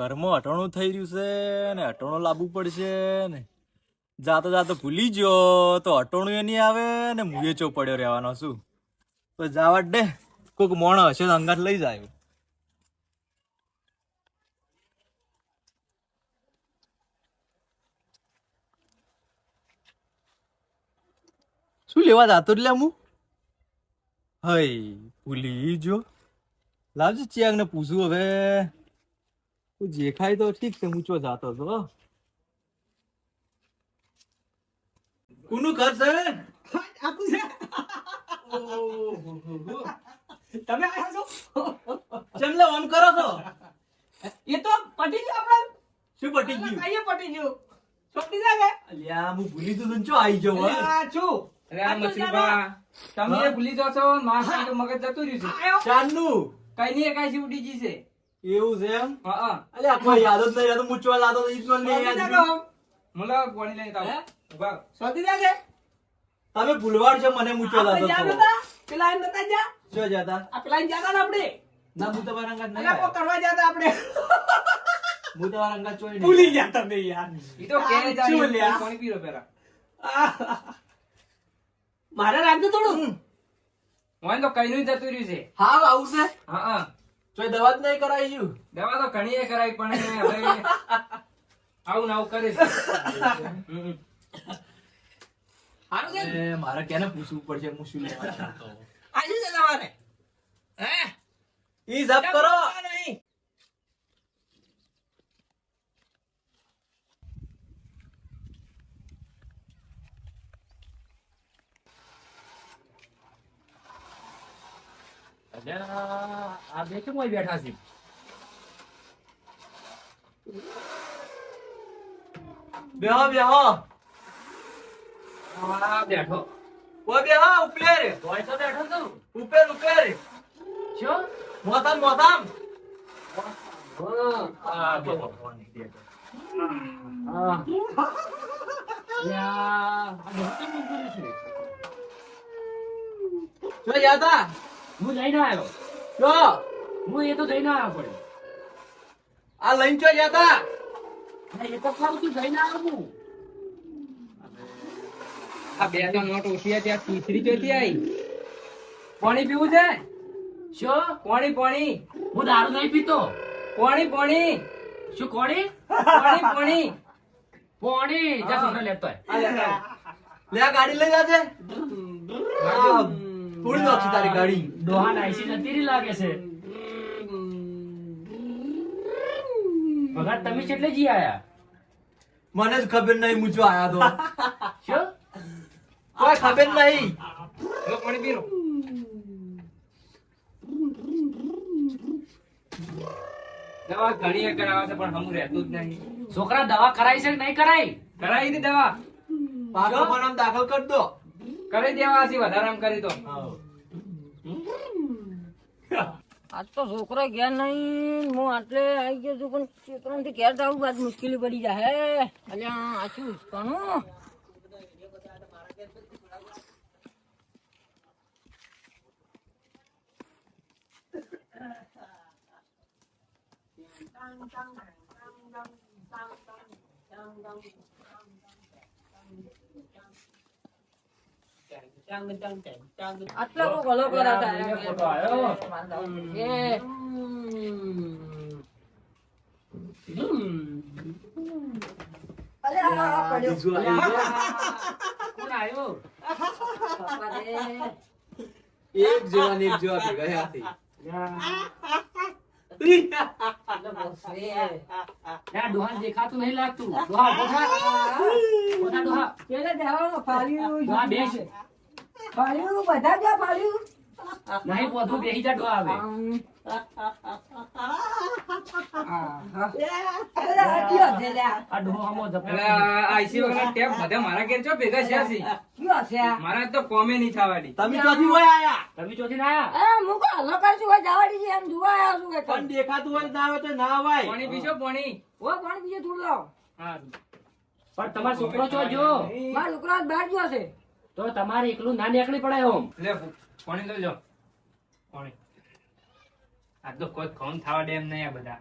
ઘરમાં અટણું થઈ રહ્યું છે ને અટણું લાવવું પડશે ને. જાતો જાતો ભૂલી ગયો, તો અટોણું એ નહીં આવે ને મુએ ચો પડ્યો રહેવાનો શું તો જાવા ડે કોઈક મોણ હશે તો અંગાત લઈ જાય. શું લેવા જાતો લે હું? હઈ, ભૂલી જો લાવજો ચિયાંગ ને પૂછું હવે. કોઈ દેખાય તો ઠીક છે હું ચો જાતો હતો કોનું ઘર છે આપું છે તમે આયા છો ચમલે આમ કરો છો એ તો પટી ગયું આપણે શું પટી ગયું કઈએ પટી ગયું છોકરી જાગે અલ્યા હું ભૂલી તો ચો આવી જો આ છું અરે આ મછલીબા, તમે ભૂલી જાઓ છો મારા તો મગજ જતું રહ્યું છે ચાંદનું કઈ ની એકાઈ સી ઉડી ગઈ છે એવું છે એમ? હા અલ્યા યાદ જ નહીં યાદ મૂચવા લાતો ઈ જ મને યાદ પાણી લઈને ઊભા તમે ભૂલવાડ છો મને મૂચવા લાતો જાતા તો પેલા એમ નતા જા જો. જાતા. આ પેલા જાતા ને આપણે. ના હું તમારા અંગાત નહીં અલા કરવા જાતા આપણે. હું તમારા અંગાત ચોય ભૂલી ગયા તમે યાર. ઈ તો કે જાય પાણી પીરો પેલા મારે રાખજો થોડું. હું તો કઈ નું જતું રહ્યું છે. હા આવું છે? હા હા. ચોય દવા જ નહીં કરાવી છું દવા તો ઘણી એ કરાવી પણ હવે આવું ને આવું કરે છે મારે કેને પૂછવું પડશે? હું શું લેવા ચાહતો આજે છે તમારે હે? ઈ જપ કરો. નહીં. આ બે કેમ બેઠા છે. બેહો બેહો. આ બેઠો. ઓ બેહો ઉપર કોઈ તો બેઠો તું ઉપર ઉપર છો? મોતામ મોતામ આ બેઠો હા. યા આ બેઠો મૂકું છું. જો યાદા. હું જઈને આવ્યો. જો હું એ તો જઈને આવ્યો પડે આ લઈને ચો યાદા એ તો ખાવ તું જઈને આવ્યો હું. આ બે તો નોટ ઓછી હતી આ તીસરી ચોથી આવી પાણી પીવું છે? શું? પાણી પાણી. હું દારૂ નહીં પીતો. પાણી પાણી. શું કોણી? પાણી પાણી. પાણી. જા લેતો લે ગાડી લઈ જાજે આ થોડી તારી ગાડી ડોહા નાઈસી જતી રહી લાગે છે. ભગત તમે કેટલે જી આયા? મને જ ખબર નહીં મૂચો આયા તો. શું કોઈ ખબર નહીં. પાણી પીરો દવા ઘણી એ કરાવે છે પણ હમું રહેતું જ નહીં. છોકરા દવા કરાઈ છે કે નહીં કરાઈ કરાઈ હતી દવા. પાછો પણ આમ દાખલ કર દો. કરી દેવા છે વધારે આમ કરી તો. આજ તો છોકરો ગયા નહીં. હું આટલે આવી ગયો છું, પણ છોકરા થી ઘેર જવું આજ મુશ્કેલી પડી જાય. અલ્યા, આ શું ઉચકાનું? આટલા ગલો કરાતા ફોટો આવ્યો. એ. એક જેવા ને એક જેવા ભેગા ડોહા દેખાતું નહીં લાગતું. ડોહા થા. ડોહા. પેલે બધા જ ફાડ્યું નહીં પોધું બેહી જા ડોહા હવે અરે આ કયો છે લે? આ? આ ડોહો આમો એટલે જપે આ આઈસી વગર ટેપ બધા મારા તો કોમે નહીં થવાની તમે ચોથી હોય આયા? તમે ચોથી ના આયા? મુકો હલો કરશું હોય જવાડી છે એમ જોવા આવ્યો છું કે પણ દેખાતું હોય તો ના આવે તો ના અવાય પાણી પીશો પાણી. ઓ પણ બીજે થોડું લાવ. હા પણ તમારો છોકરો છો જો મારા છોકરા બહાર ગયો છે. તો તમારે એકલું ના નીકળી પડે ઓમ લે પાણી લઈ લો. પાણી. આ તો કોઈ ખોન થવા દે એમ નહીં આ બધા.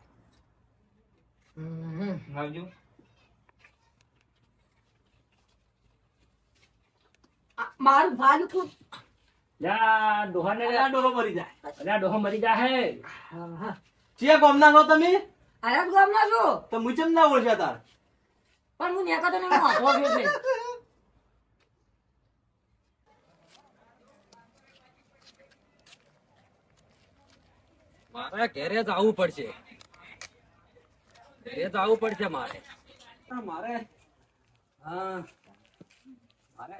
આવજો મારું ભાલ ખૂબ જા ડોહાને આ ડોહો મરી જાય. અલ્યા ડોહો મરી જા હે ચિયા ગામના છો તમે? આયા જ ગામના છું. તો મુચમ ના ઓળખ્યા તાર. પણ હું નેકા તો હું વાગ્યો મારે ઘેરે જ આવવું પડશે. ઘેરે જ આવવું પડશે મારે. મારે હા મારે.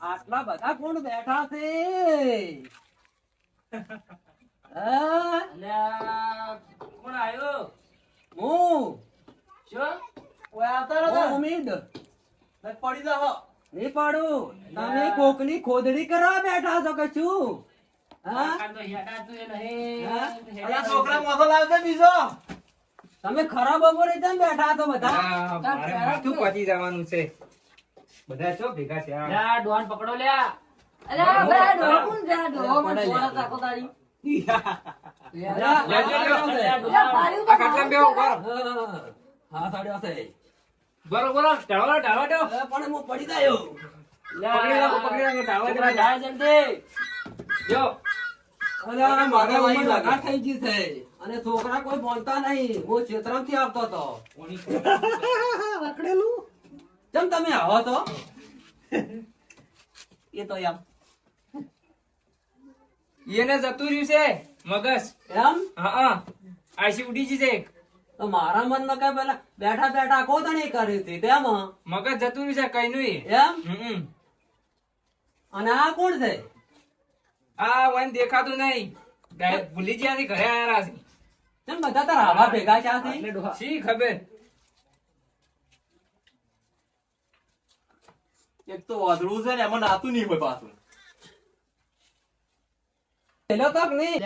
આટલા બધા કોણ બેઠા છે? કોણ આયો હું શું ઓય આવતા રહો હું ઉમીદ ને પડી જાઓ. નહીં પાડું. તમે કોકની ખોદડી કરવા બેઠા છો કે શું? હા? આ તો હેડાતું એ નહીં. હા? અલા છોકરા મોસો લાવજે બીજો. તમે ખરાબ બપોરે કેમ બેઠા છો બધા? મારે માથું જવાનું છે. બધા છો ભેગા છે લ્યા, ડોહાને પકડો લ્યા અલ્યા બે ડોહો કોણ છે? આ મને છોડા તાકો તારી. અલ્યા, અલ્યા ડોહા. પાડ્યું તો મારું છે. હા સાડ્યો છે બરો બરો ઢાળો ઢાળો દો પણ હું પડી ગયો. પકડી રાખો પકડી રાખો. ઢાળો દો ઢાળ. જલ્દી. જો. અરે મારે અહીં લગા થઈ ગઈ છે. અને છોકરા કોઈ બોલતા નહીં. હું ક્ષેત્રથી આવતો હતો. કેમ તમે આવો તો. એ તો એમ એને જતું રહ્યું છે મગજ. એમ? હા આઈસી ઉડી જશે છે તો મારા મનમાં કઈ પેલા બેઠા બેઠા કોતણી કરી હતી તેમ મગજ જતું નહીં છે કઈ નહીં એમ અને આ કોણ છે? આ વન દેખાતું નહીં. ભૂલી ગયા છે ઘરે આયા છે. તેમ બધા તારા આવા ભેગા છે શી ખબર? એક તો વાદળું છે ને એમાં નાતું નહીં હોય પાછું. પેલો તક નહીં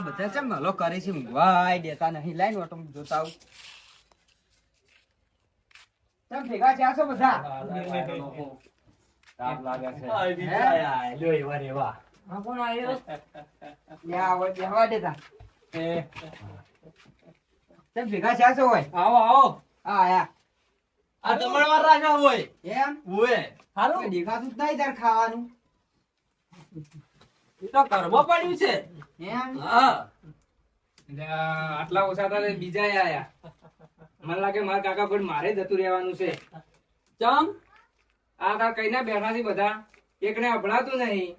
બધા ચમ ભલો કરે છે ઊંઘવાય દેતા નહીં લાઈન ઓટો જોતા આવું ચમ ભેગા છે આ છો બધા તાપ લાગે છે આય બી જાય આય લ્યો એવા ને એવા હા, કોણ આવ્યો યા આવો બેહવા દેતા ચમ ભેગા છે આ છો હોય આવો આવો હા આયા આ જમણવાર રાખ્યા હોય એમ ઓય કોઈ દેખાતું જ નહીં તાર ખાવાનું એ તો ઘરમાં પડ્યું છે. એમ? હા. આટલા ઓછા હતા બીજા આયા. મને લાગે મારા કાકા પણ મારે જતું રહેવાનું છે. ચમ? આ કા કઈ ના બેઠા છે બધા? એકને અભડાતું નહીં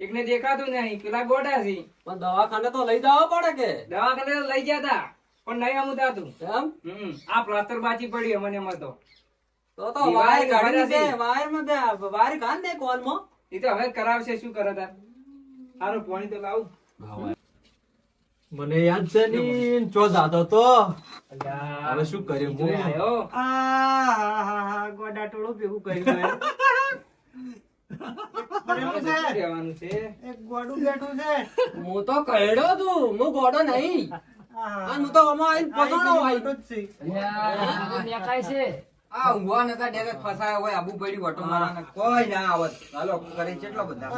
એકને દેખાતું નહીં પેલા ગોડા છે. પણ દવાખાને તો લઈ જવા પડે કે? દવાખાને તો લઈ ગયા તા પણ નહીં આમ થતું. એમ હમ આ પ્લાસ્ટર બાચી પડી મને એમાં તો. તો તો વાયર કાઢી દે વાયરમાં દે વાયર કાઢ દે કોલમાં. એ તો હવે કરાવશે શું કરે તાર? સારું પાણી તો લાવ. મને યાદ છે ની ચો જાતો તો. અલ્યા, હવે શું કર્યું? હું? આયો. ગોડા ટોળું ભેગું કર્યું છે. છે. હું તો કહેડો તું હું ગોડો નહીં. હું તો આ ઊંઘવા નતા ડેરેક ફસાયા હોય આબુ પડી વટો મારા કોઈ ના આવત. હાલો કરે એટલા બધા.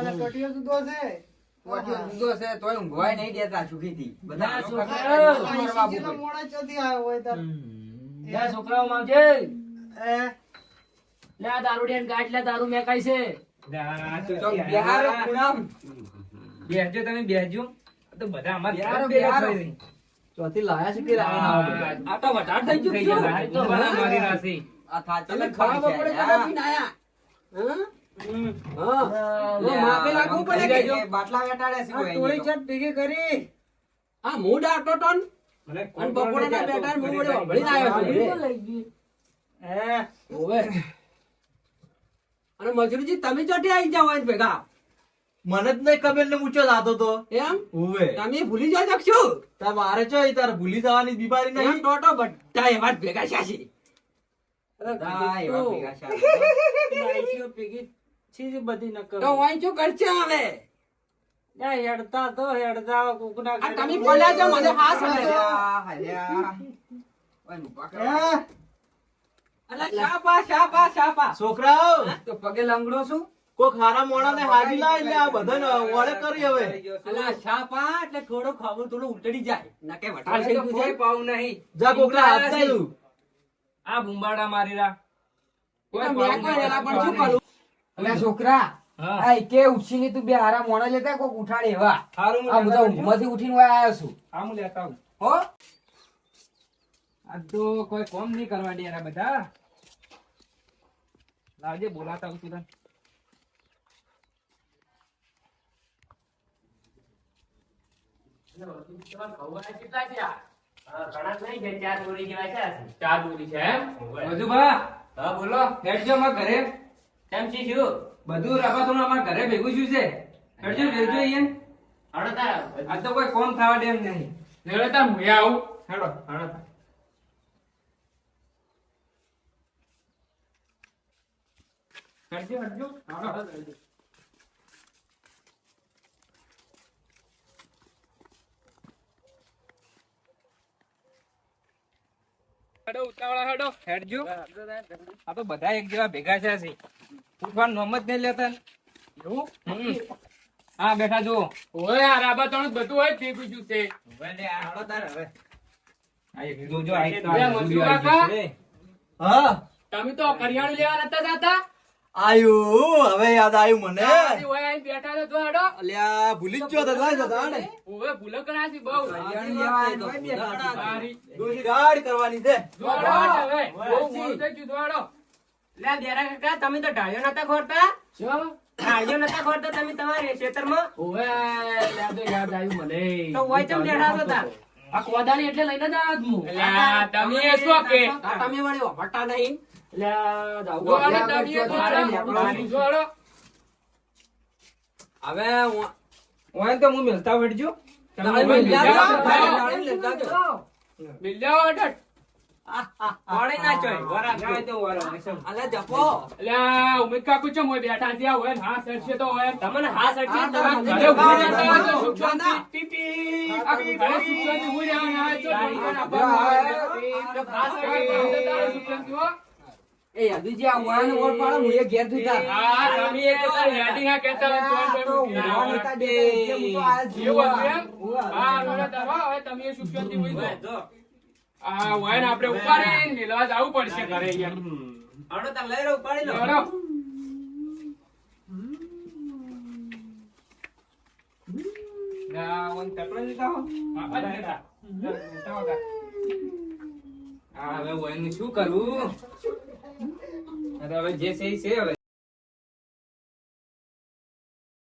ટોટીઓ છે તોય ઊંઘવાય નહીં દેતા સુખીથી. બધા હાલો કરતા છોકરાઓ. ઓટો મારવા લે છોકરાઓ માવજે. લે આ ગાંઠ લે દારૂ મેકાય છે. તો બિહારો. પૂનમ. બેસજો તમે બેસજો. તો બધા આમાં બિહારો, બિહારો. ચોથી લાયા છે કે લાયા આ તો વધારે થઈ ગયું તો મારી રાશિ. આ થાચી ખાવા પડી આયા કે ના ને હું? છું અને મજૂરીજી તમે ચોટી આવી જાવ ભેગા. મને જ નહીં ખબર ને ઊંચો જાતો તો? એમ? ઓવે. તમે ભૂલી જાય શકશો તારે મારે એ તાર ભૂલી જવાની બીમારી એમ નહીં? ટોટો બધા એવા જ ભેગા છે. છે. હા, એવા ભેગા છે. આ નકર તો વાંઈ શું કરશે હવે? હેડતા તો હેડતા કુકના આ તમે પડ્યા છો મને છે. હલ્યા, હલ્યા. ઓય, ઊભા કરો. અલા શાપા શાપા શાપા છોકરાઓ! તો પગે લંગડો છું. કોક હારા મોણા ને હાજી લા એટલે આ બધાને વળે કરી હવે. અલા શાપા એટલે થોડો ખાવું થોડું ઉલટડી જાય. ના કે વટાળ તો કોઈ પાઉ નહીં. જા કોકના હાથ થાય આ બુંબાડા મારી રા કોઈ કોઈ એલા પણ શું કરું? અલા છોકરા આ એકે ઉઠીને તું બે હારા મોણા લેતા કોક ઉઠાડે એવા. હારું આ તો આવજો. ઊંઘમાંથી ઉઠીને આવ્યો છું. હા, લેતા આવું. હો? આ તો કોઈ કોમ નહીં કરવા દે યાર બધા. લાવજે બોલાતા આવું છું ચાર બોરી છે એમ? મજુભા, હા બોલો હેડજો ઘરે. કેમ છે શું? બધું રબાતોનું અમારા ઘરે ભેગું શું છે. હેડજો હેડજો અહીંયા હડો તારા આ તો કોઈ કોમ થવા દે એમ નહીં તાર મુએ આવું. હેડો હેડો હેડજો હેડજો. હેડજો. હેડો ઉતાવળા હેડો. હેડજો. આ તો બધા એક જેવા ભેગા છે. હશે. ઉઠવાનું નામ જ નહીં લેતા. એવું હા બેઠા જુઓ. ઓય આ રાબા તણું બધું હોય તે બીજું છે. ભલે આ હળો તાર બે આ મજૂર વીડિયો આવી કાકા. જશે. હા. તમે તો કરિયાણું લેવા નતા જતા? આયુ હવે યાદ આવ્યું મને. ઓય બેઠા તો જો અલ્યા ભૂલી જ ગયો ઓવે ભૂલો બહુ. લેવા ગાડ કરવાની છે. હવે. બહુ હેડો. લે દેરા કાકા તમે તો ઢાળ્યો નતા ખોરતા? જો ઢાળિયો નતા ખોરતા તમે તમારે ખેતરમાં? ઓવે યાદ યાદ આવ્યું મને. તો વય ચમ બેઠા છો આ કોદાળી એટલે લઈને જ આવ્યો છું. તમે શું કે? તમે વળી વફાટા નહીં. અલ્યા, જાઓ. જો હેડો, તમે એ તો હેડો. જો હેડો. હવે ઓય તો હું મિલતા વળજો. તમે મિલતા મિલતા એ યાદુજી આ વાળાને ઓળ પાડો હું ઘેર જતા હા, તમે એ તો તારે હેડી હા કહેતા તો તો એટલે હું તો આયા જ છું. એવું હતું એમ? હા, હવે તમે એ સુખ શાંતિ ઊભી રહો. આ આપણે ઉપાડી નીલવા જવું પડશે ઘરે યાર. હડો તાર લઈ રહ્યો ઉપાડી લો. ના, હો. હવે ઓયનું શું કરવું? હવે જે સહી છે હવે.